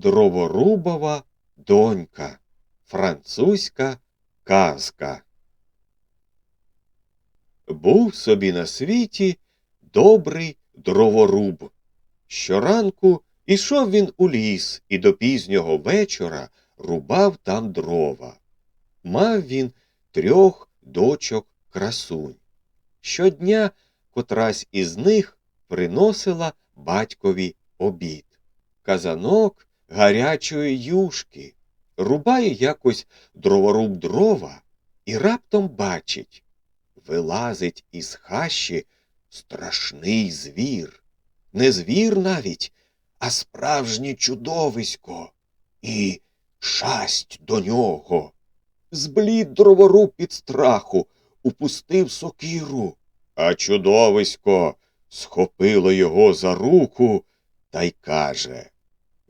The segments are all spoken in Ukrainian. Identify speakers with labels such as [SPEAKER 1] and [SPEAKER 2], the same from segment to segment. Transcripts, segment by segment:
[SPEAKER 1] Дроворубова донька. Французька казка. Був собі на світі добрий дроворуб. Щоранку ішов він у ліс і до пізнього вечора рубав там дрова. Мав він трьох дочок красунь. Щодня котрась із них приносила батькові обід. Казанок гарячої юшки. Рубає якось дроворуб дрова і раптом бачить вилазить із хащі страшний звір. Не звір навіть, а справжнє чудовисько. І шасть до нього. Зблід дроворуб під страху, упустив сокиру, а чудовисько схопило його за руку та й каже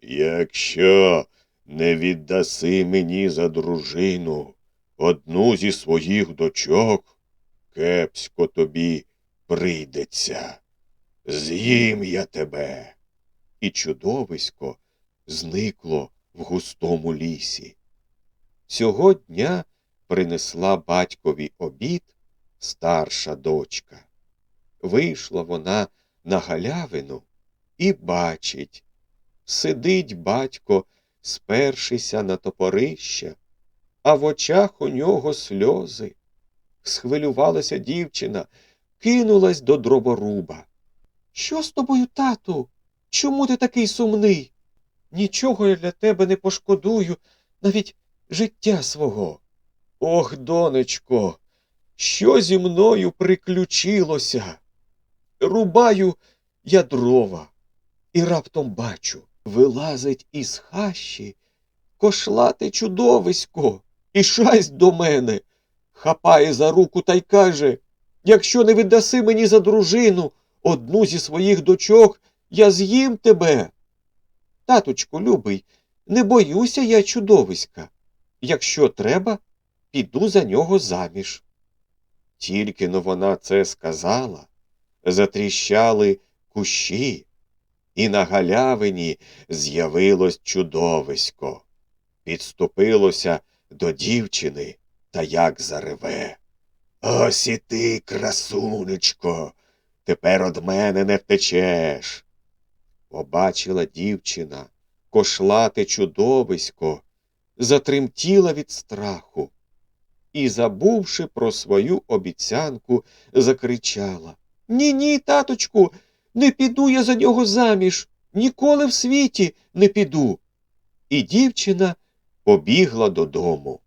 [SPEAKER 1] Якщо не віддаси мені за дружину одну зі своїх дочок, кепсько тобі прийдеться. З'їм я тебе. І чудовисько зникло в густому лісі. Цього дня принесла батькові обід старша дочка. Вийшла вона на галявину і бачить. Сидить батько, спершися на топорище, а в очах у нього сльози. Схвилювалася дівчина, кинулась до дроворуба. Що з тобою, тату? Чому ти такий сумний? Нічого я для тебе не пошкодую, навіть життя свого. Ох, донечко, що зі мною приключилося? Рубаю я дрова і раптом бачу, вилазить із хащі кошлате чудовисько і шасть до мене хапає за руку та й каже Якщо не віддаси мені за дружину одну зі своїх дочок, я з'їм тебе. Таточку, любий, не боюся я чудовиська. Якщо треба, піду за нього заміж. Тільки но вона це сказала, затріщали кущі, і на галявині з'явилось чудовисько, підступилося до дівчини та як зареве. Ось і ти, красунечко, тепер од мене не втечеш. Побачила дівчина, кошлате чудовисько, затремтіла від страху і, забувши про свою обіцянку, закричала Ні, ні, таточку, не піду я за нього заміж, ніколи в світі не піду. І дівчина побігла додому.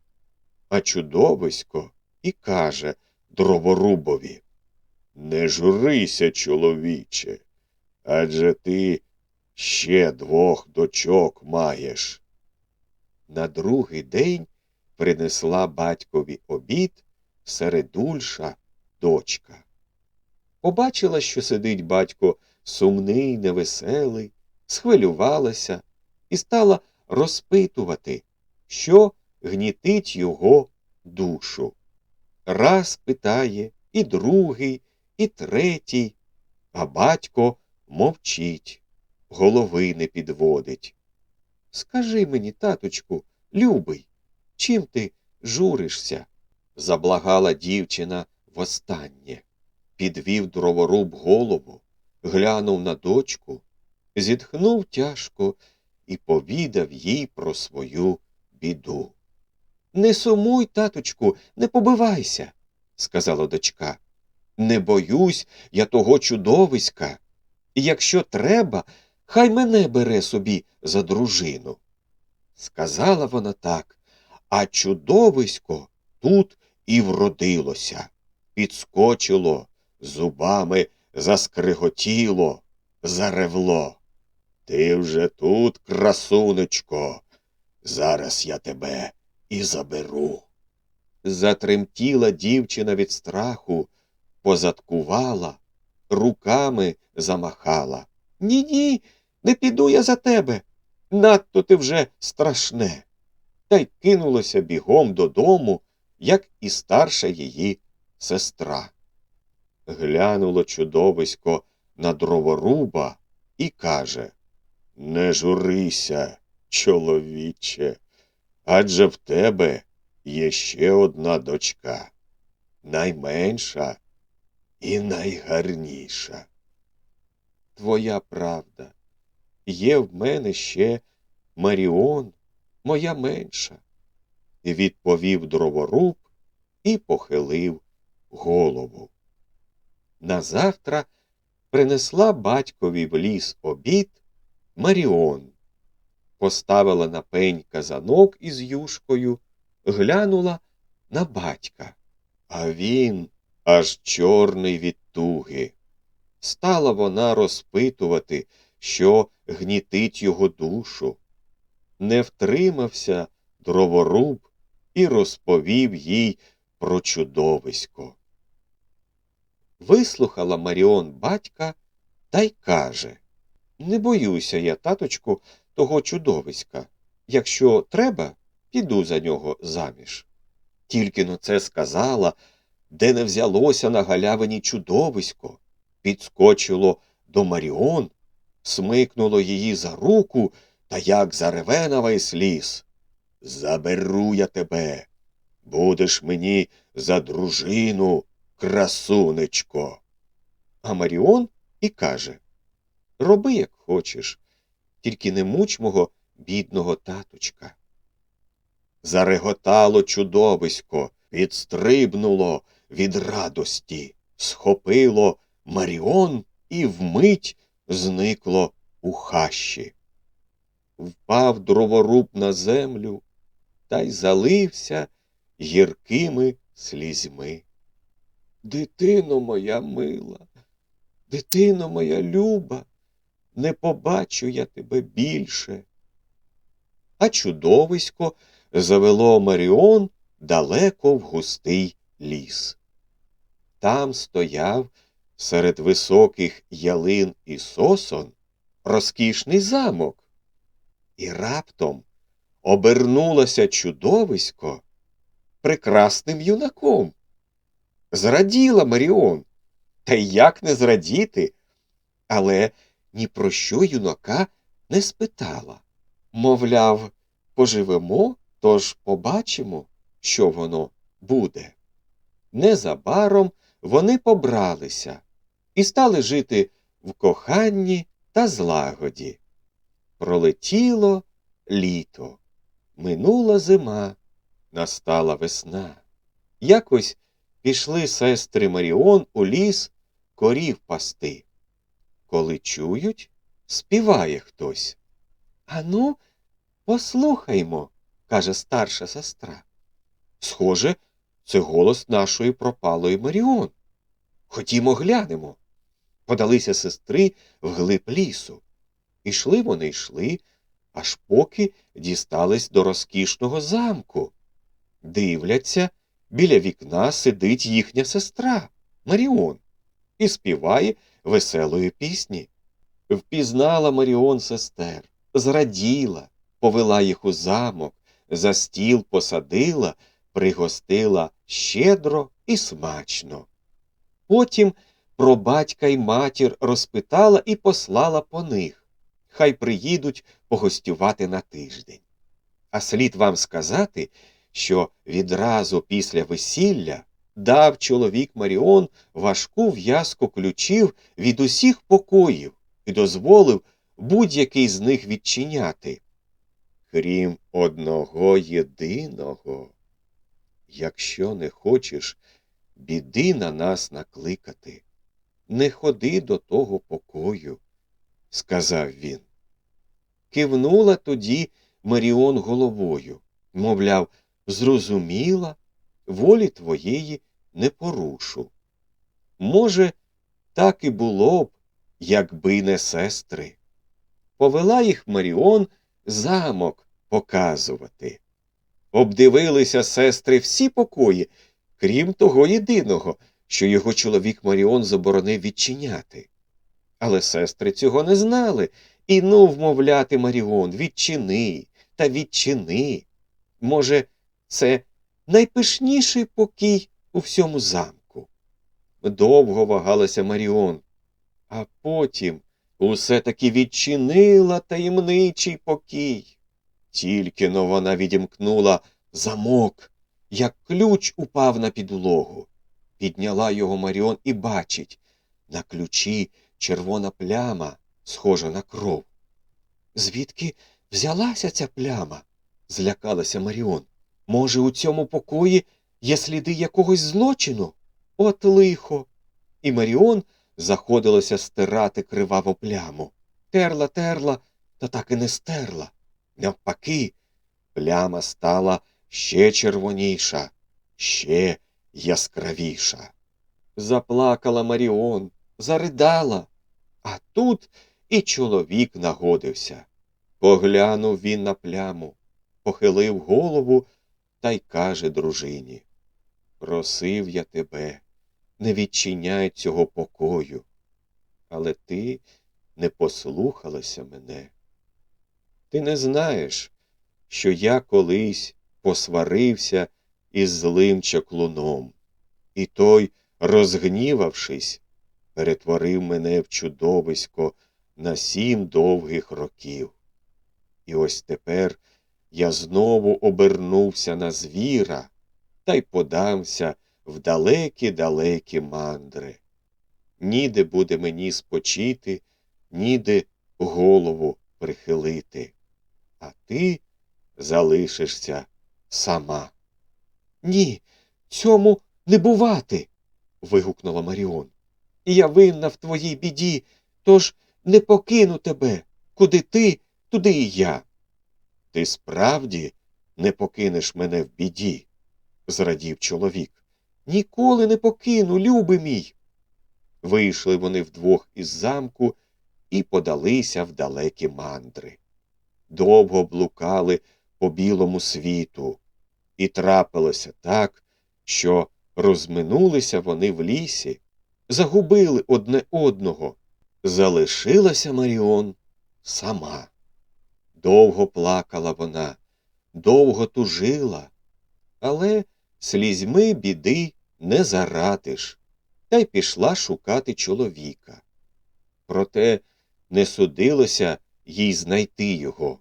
[SPEAKER 1] А чудовисько і каже дроворубові Не журися, чоловіче, адже ти ще двох дочок маєш. На другий день принесла батькові обід середульша дочка. Побачила, що сидить батько сумний, невеселий, схвилювалася і стала розпитувати, що гнітить його душу. Раз питає і другий, і третій, а батько мовчить, голови не підводить. Скажи мені, таточку, любий, чим ти журишся? заблагала дівчина востаннє. Підвів дроворуб голову, глянув на дочку, зітхнув тяжко і повідав їй про свою біду. Не сумуй, таточку, не побивайся, сказала дочка. Не боюсь я того чудовиська, і якщо треба, хай мене бере собі за дружину. Сказала вона так, а чудовисько тут і вродилося, підскочило, зубами заскриготіло, заревло. Ти вже тут, красунечко, зараз я тебе і заберу. Затремтіла дівчина від страху, позадкувала, руками замахала. Ні, ні, не піду я за тебе. Надто ти вже страшне. Та й кинулося бігом додому, як і старша її сестра. Глянуло чудовисько на дроворуба і каже Не журися, чоловіче, адже в тебе є ще одна дочка, найменша і найгарніша. Твоя правда, є в мене ще Маріон, моя менша, відповів дроворуб і похилив голову. Назавтра принесла батькові в ліс обід Маріон, поставила на пень казанок із юшкою, глянула на батька, а він аж чорний від туги. Стала вона розпитувати, що гнітить його душу. Не втримався дроворуб і розповів їй про чудовисько. Вислухала Маріон батька та й каже Не боюся я, таточку, того чудовиська. Якщо треба, піду за нього заміж. Тільки но це сказала, де не взялося на галявині чудовисько, підскочило до Маріон, смикнуло її за руку та як зареве на весь ліс. Заберу я тебе, будеш мені за дружину, красунечко. А Маріон і каже Роби, як хочеш, тільки не муч мого бідного таточка. Зареготало чудовисько, підстрибнуло від радості, схопило Маріон і вмить зникло у хащі. Впав дроворуб на землю та й залився гіркими слізьми. Дитино моя мила, дитино моя люба, не побачу я тебе більше. А чудовисько завело Маріон далеко в густий ліс. Там стояв серед високих ялин і сосон розкішний замок. І раптом обернулося чудовисько прекрасним юнаком. Зраділа Маріон, та як не зрадіти, але ні про що юнака не спитала. Мовляв, поживемо, тож побачимо, що воно буде. Незабаром вони побралися і стали жити в коханні та злагоді. Пролетіло літо, минула зима, настала весна. Якось пішли сестри Маріон у ліс корів пасти. Коли чують, співає хтось. Ану, послухаймо, каже старша сестра. Схоже, це голос нашої пропалої Маріон. Ходімо глянемо. Подалися сестри вглиб лісу. Ішли вони йшли, аж поки дістались до розкішного замку. Дивляться, біля вікна сидить їхня сестра Маріон і співає веселої пісні. Впізнала Маріон сестер, зраділа, повела їх у замок, за стіл посадила, пригостила щедро і смачно. Потім про батька й матір розпитала і послала по них. Хай приїдуть погостювати на тиждень. А слід вам сказати, що відразу після весілля дав чоловік Маріон важку в'язку ключів від усіх покоїв і дозволив будь-який з них відчиняти. Крім одного єдиного, якщо не хочеш біди на нас накликати, не ходи до того покою, сказав він. Кивнула тоді Маріон головою, мовляв, зрозуміла, волі твоєї не порушу. Може, так і було б, якби не сестри. Повела їх Маріон замок показувати. Обдивилися сестри всі покої, крім того єдиного, що його чоловік Маріон заборонив відчиняти. Але сестри цього не знали і ну вмовляти Маріон, відчини та відчини. Може, це найпишніший покій у всьому замку. Довго вагалася Маріон, а потім усе таки відчинила таємничий покій. Тільки но вона відімкнула замок, як ключ упав на підлогу. Підняла його Маріон і бачить на ключі червона пляма, схожа на кров. Звідки взялася ця пляма? злякалася Маріон. Може, у цьому покої є сліди якогось злочину? От лихо. І Маріон заходилося стирати криваву пляму. Терла, терла, та так і не стерла. Навпаки, пляма стала ще червоніша, ще яскравіша. Заплакала Маріон, заридала, а тут і чоловік нагодився. Поглянув він на пляму, похилив голову та й каже дружині Просив я тебе, не відчиняй цього покою, але ти не послухалася мене. Ти не знаєш, що я колись посварився із злим чаклуном, і той, розгнівавшись, перетворив мене в чудовисько на сім довгих років. І ось тепер я знову обернувся на звіра та й подамся в далекі далекі мандри. Ніде буде мені спочити, ніде голову прихилити, а ти залишишся сама. Ні, цьому не бувати. вигукнула Маріон. Я винна в твоїй біді, тож не покину тебе. Куди ти, туди і я. Ти справді не покинеш мене в біді, зрадів чоловік. Ніколи не покину, любий мій. Вийшли вони вдвох із замку і подалися в далекі мандри. Довго блукали по білому світу, і трапилося так, що розминулися вони в лісі, загубили одне одного. Залишилася Маріон сама. Довго плакала вона, довго тужила, але слізьми біди не зарадиш, та й пішла шукати чоловіка. Проте не судилося їй знайти його.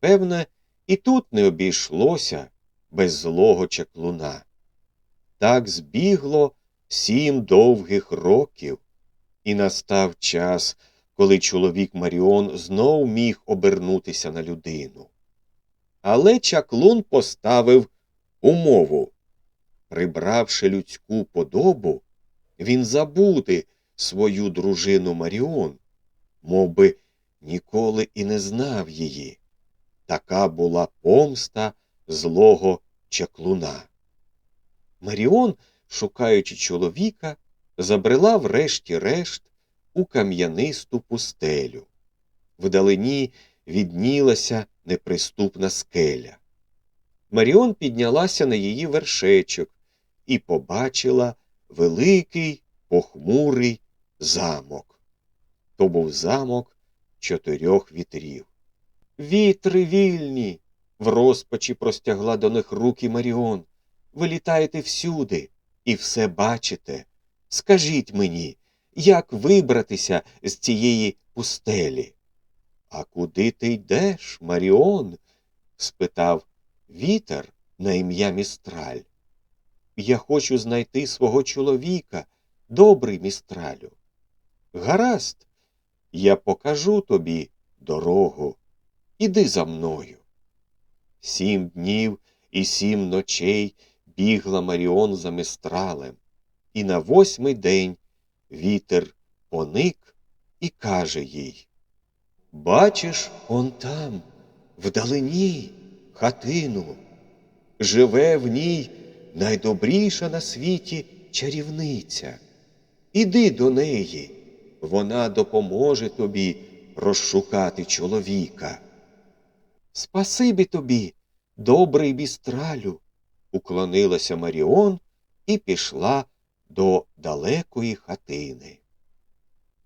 [SPEAKER 1] Певне, і тут не обійшлося без злого чаклуна. Так збігло сім довгих років, і настав час, коли чоловік Маріон знов міг обернутися на людину. Але чаклун поставив умову. Прибравши людську подобу, він забуде свою дружину Маріон, мов би ніколи і не знав її. Така була помста злого чаклуна. Маріон, шукаючи чоловіка, забрела врешті-решт у кам'янисту пустелю. Вдалині віднілася неприступна скеля. Маріон піднялася на її вершечок і побачила великий похмурий замок. То був замок чотирьох вітрів. Вітри вільні. в розпачі простягла до них руки Маріон. Ви літаєте всюди і все бачите. Скажіть мені, як вибратися з цієї пустелі? А куди ти йдеш, Маріон? спитав вітер на ім'я містраль. Я хочу знайти свого чоловіка, добрий містралю. Гаразд, я покажу тобі дорогу. Іди за мною. Сім днів і сім ночей бігла Маріон за мистралем, і на восьмий день вітер поник і каже їй Бачиш, он там, вдалині, хатину, живе в ній найдобріша на світі чарівниця. Іди до неї, вона допоможе тобі розшукати чоловіка. Спасибі тобі, добрий бістралю, уклонилася Маріон і пішла до далекої хатини.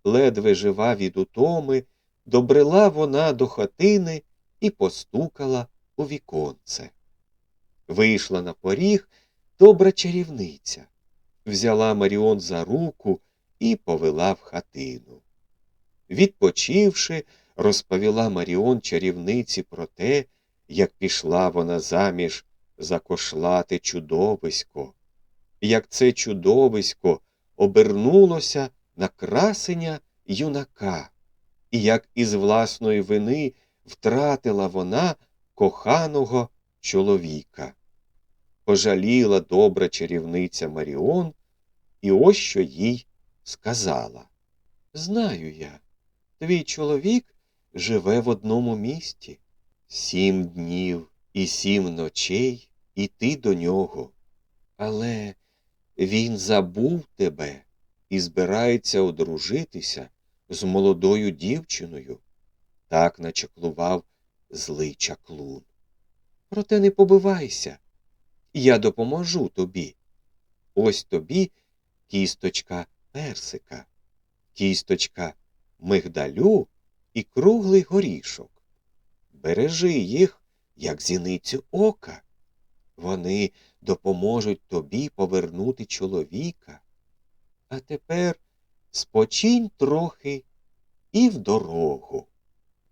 [SPEAKER 1] Ледве жива від утоми, добрела вона до хатини і постукала у віконце. Вийшла на поріг добра чарівниця, взяла Маріон за руку і повела в хатину. Відпочивши, розповіла Маріон чарівниці про те, як пішла вона заміж за кошлате чудовисько, як це чудовисько обернулося на красення юнака, і як із власної вини втратила вона коханого чоловіка. Пожаліла добра чарівниця Маріон, і ось що їй сказала. Знаю я, твій чоловік живе в одному місті. Сім днів і сім ночей іти до нього. Але він забув тебе і збирається одружитися з молодою дівчиною. Так начаклував злий чаклун. Проте не побивайся. Я допоможу тобі. Ось тобі кісточка персика, кісточка мигдалю і круглий горішок. Бережи їх, як зіницю ока. Вони допоможуть тобі повернути чоловіка. А тепер спочинь трохи і в дорогу.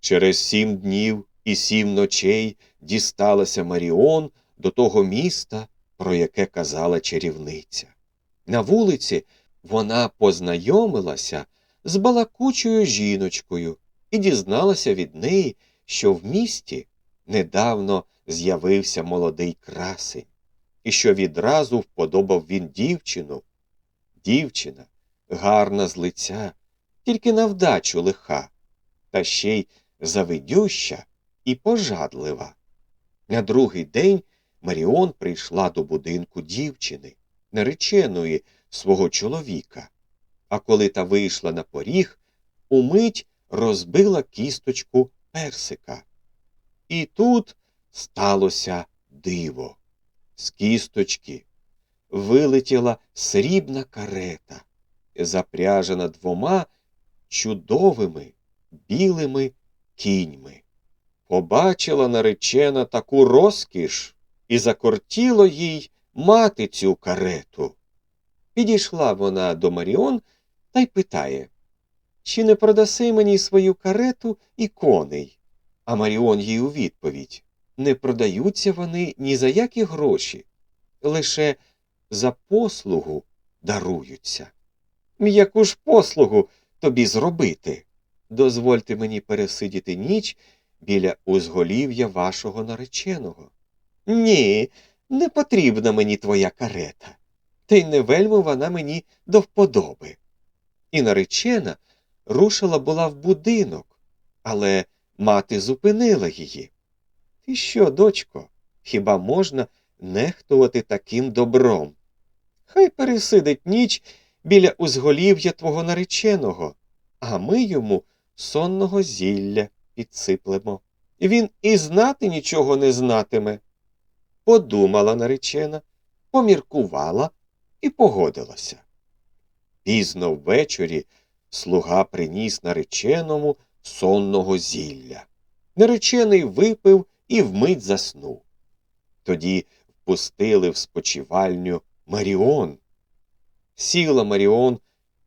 [SPEAKER 1] Через сім днів і сім ночей дісталася Маріон до того міста, про яке казала чарівниця. На вулиці вона познайомилася з балакучою жіночкою і дізналася від неї, що в місті недавно з'явився молодий красень, і що відразу вподобав він дівчину. Дівчина гарна з лиця, тільки на вдачу лиха, та ще й завидюща і пожадлива. На другий день Маріон прийшла до будинку дівчини, нареченої свого чоловіка, а коли та вийшла на поріг, умить розбила кісточку персика. І тут сталося диво. З кісточки вилетіла срібна карета, запряжена двома чудовими білими кіньми. Побачила наречена таку розкіш і закортіло їй мати цю карету. Підійшла вона до Маріон та й питає Чи не продаси мені свою карету і коней? А Маріон їй у відповідь Не продаються вони ні за які гроші, лише за послугу даруються. Яку ж послугу тобі зробити? Дозвольте мені пересидіти ніч біля узголів'я вашого нареченого. Ні, не потрібна мені твоя карета, та й не вельми вона мені до вподоби. І наречена рушила була в будинок, але мати зупинила її. Ти що, дочко, хіба можна нехтувати таким добром? Хай пересидить ніч біля узголів'я твого нареченого, а ми йому сонного зілля підсиплемо. Він і знати нічого не знатиме. Подумала наречена, поміркувала і погодилася. Пізно ввечері слуга приніс нареченому сонного зілля. Наречений випив і вмить заснув. Тоді впустили в спочивальню Маріон. Сіла Маріон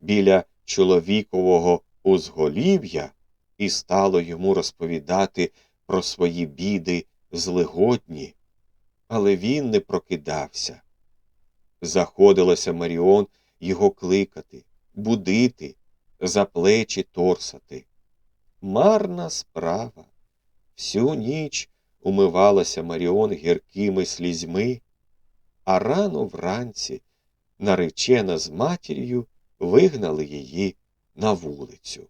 [SPEAKER 1] біля чоловікового узголів'я і стало йому розповідати про свої біди злигодні. Але він не прокидався. Заходилася Маріон його кликати, будити, за плечі торсати. Марна справа. Всю ніч умивалася Маріон гіркими слізьми, а рано вранці наречена з матір'ю вигнали її на вулицю.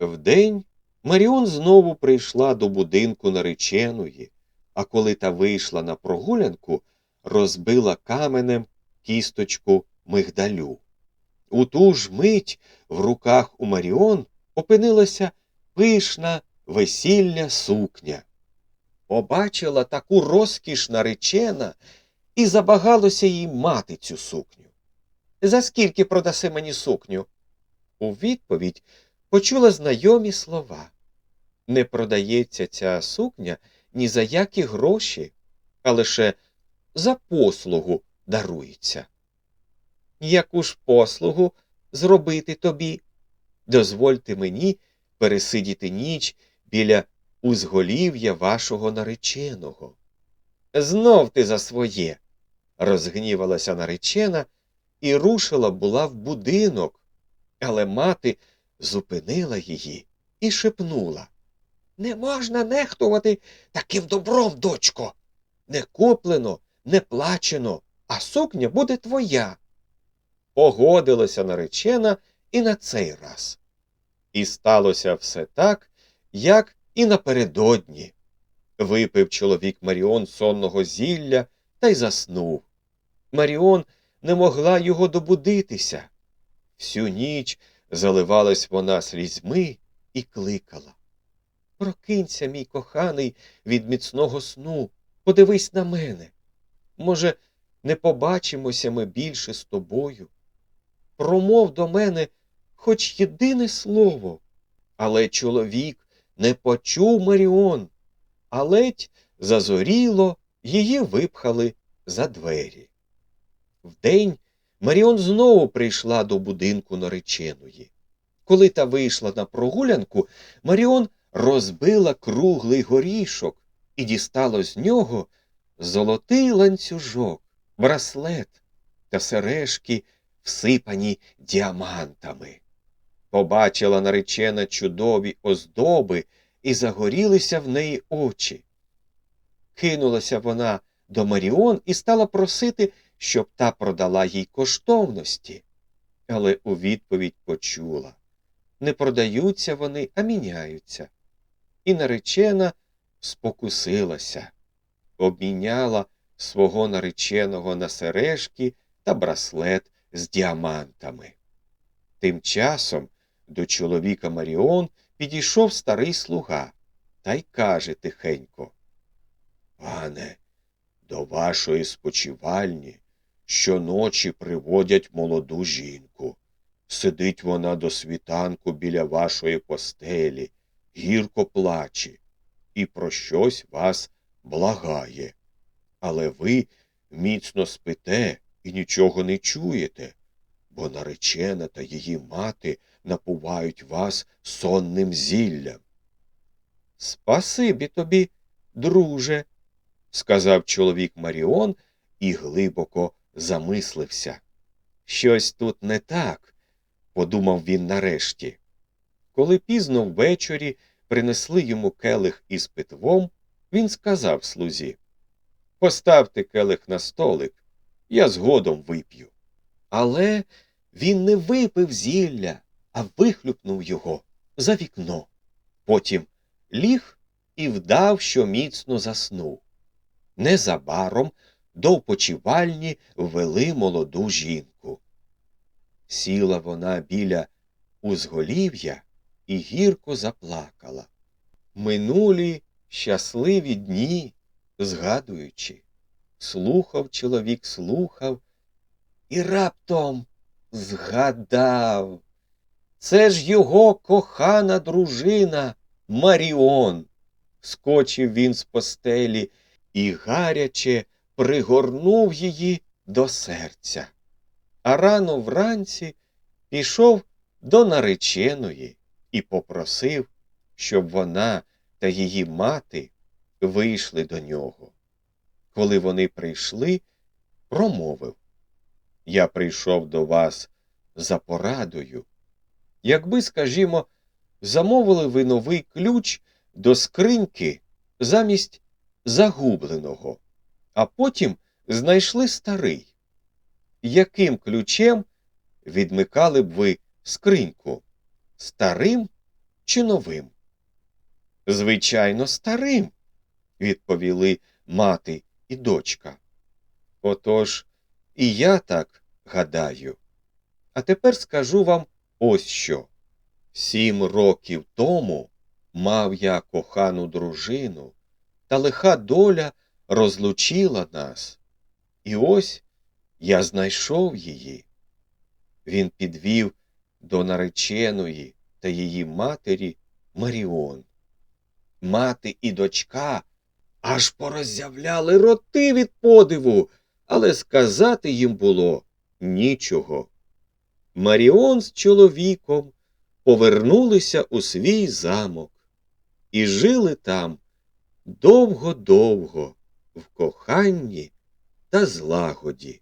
[SPEAKER 1] Вдень Маріон знову прийшла до будинку нареченої, а коли та вийшла на прогулянку, розбила каменем кісточку мигдалю. У ту ж мить в руках у Маріон опинилася пишна весілля сукня. Побачила таку розкіш наречена і забагалося їй мати цю сукню. За скільки продаси мені сукню? У відповідь почула знайомі слова. Не продається ця сукня ні за які гроші, а лише за послугу дарується. Яку ж послугу зробити тобі? Дозвольте мені пересидіти ніч біля узголів'я вашого нареченого. Знов ти за своє. розгнівалася наречена і рушила була в будинок, але мати зупинила її і шепнула Не можна нехтувати таким добром, дочко. Не куплено, не плачено, а сукня буде твоя. Погодилася наречена і на цей раз. І сталося все так, як і напередодні. Випив чоловік Маріон сонного зілля та й заснув. Маріон не могла його добудитися. Всю ніч заливалась вона слізьми і кликала. Прокинься, мій коханий, від міцного сну, подивись на мене. Може, не побачимося ми більше з тобою. Промов до мене хоч єдине слово. Але чоловік не почув Маріон, а ледь зазоріло її випхали за двері. Вдень Маріон знову прийшла до будинку нареченої. Коли та вийшла на прогулянку, Маріон розбила круглий горішок і дістала з нього золотий ланцюжок, браслет та сережки, всипані діамантами. Побачила наречена чудові оздоби і загорілися в неї очі. Кинулася вона до Маріон і стала просити, щоб та продала їй коштовності. Але у відповідь почула не продаються вони, а міняються. І наречена спокусилася, обміняла свого нареченого на сережки та браслет з діамантами. Тим часом до чоловіка Маріон підійшов старий слуга та й каже тихенько Пане, до вашої спочивальні щоночі приводять молоду жінку. Сидить вона до світанку біля вашої постелі, гірко плаче і про щось вас благає. Але ви міцно спите і нічого не чуєте, бо наречена та її мати напувають вас сонним зіллям. Спасибі тобі, друже, сказав чоловік Маріон і глибоко замислився. Щось тут не так, подумав він нарешті. Коли пізно ввечері принесли йому келих із питвом, він сказав слузі Поставте келих на столик, я згодом вип'ю. Але він не випив зілля, а вихлюпнув його за вікно. Потім ліг і вдав, що міцно заснув. Незабаром до впочивальні ввели молоду жінку. Сіла вона біля узголів'я і гірко заплакала. Минулі щасливі дні, згадуючи, слухав чоловік, слухав і раптом згадав. Це ж його кохана дружина Маріон. Скочив він з постелі і гаряче пригорнув її до серця. А рано вранці пішов до нареченої і попросив, щоб вона та її мати вийшли до нього. Коли вони прийшли, промовив Я прийшов до вас за порадою. Якби, скажімо, замовили ви новий ключ до скриньки замість загубленого, а потім знайшли старий. Яким ключем відмикали б ви скриньку? Старим чи новим? Звичайно, старим, відповіли мати і дочка. Отож, і я так гадаю. А тепер скажу вам ось що. Сім років тому мав я кохану дружину, та лиха доля розлучила нас. І ось я знайшов її. Він підвів до нареченої та її матері Маріон. Мати і дочка аж пороззявляли роти від подиву, але сказати їм було нічого. Маріон з чоловіком повернулися у свій замок. і жили там довго-довго в коханні та злагоді.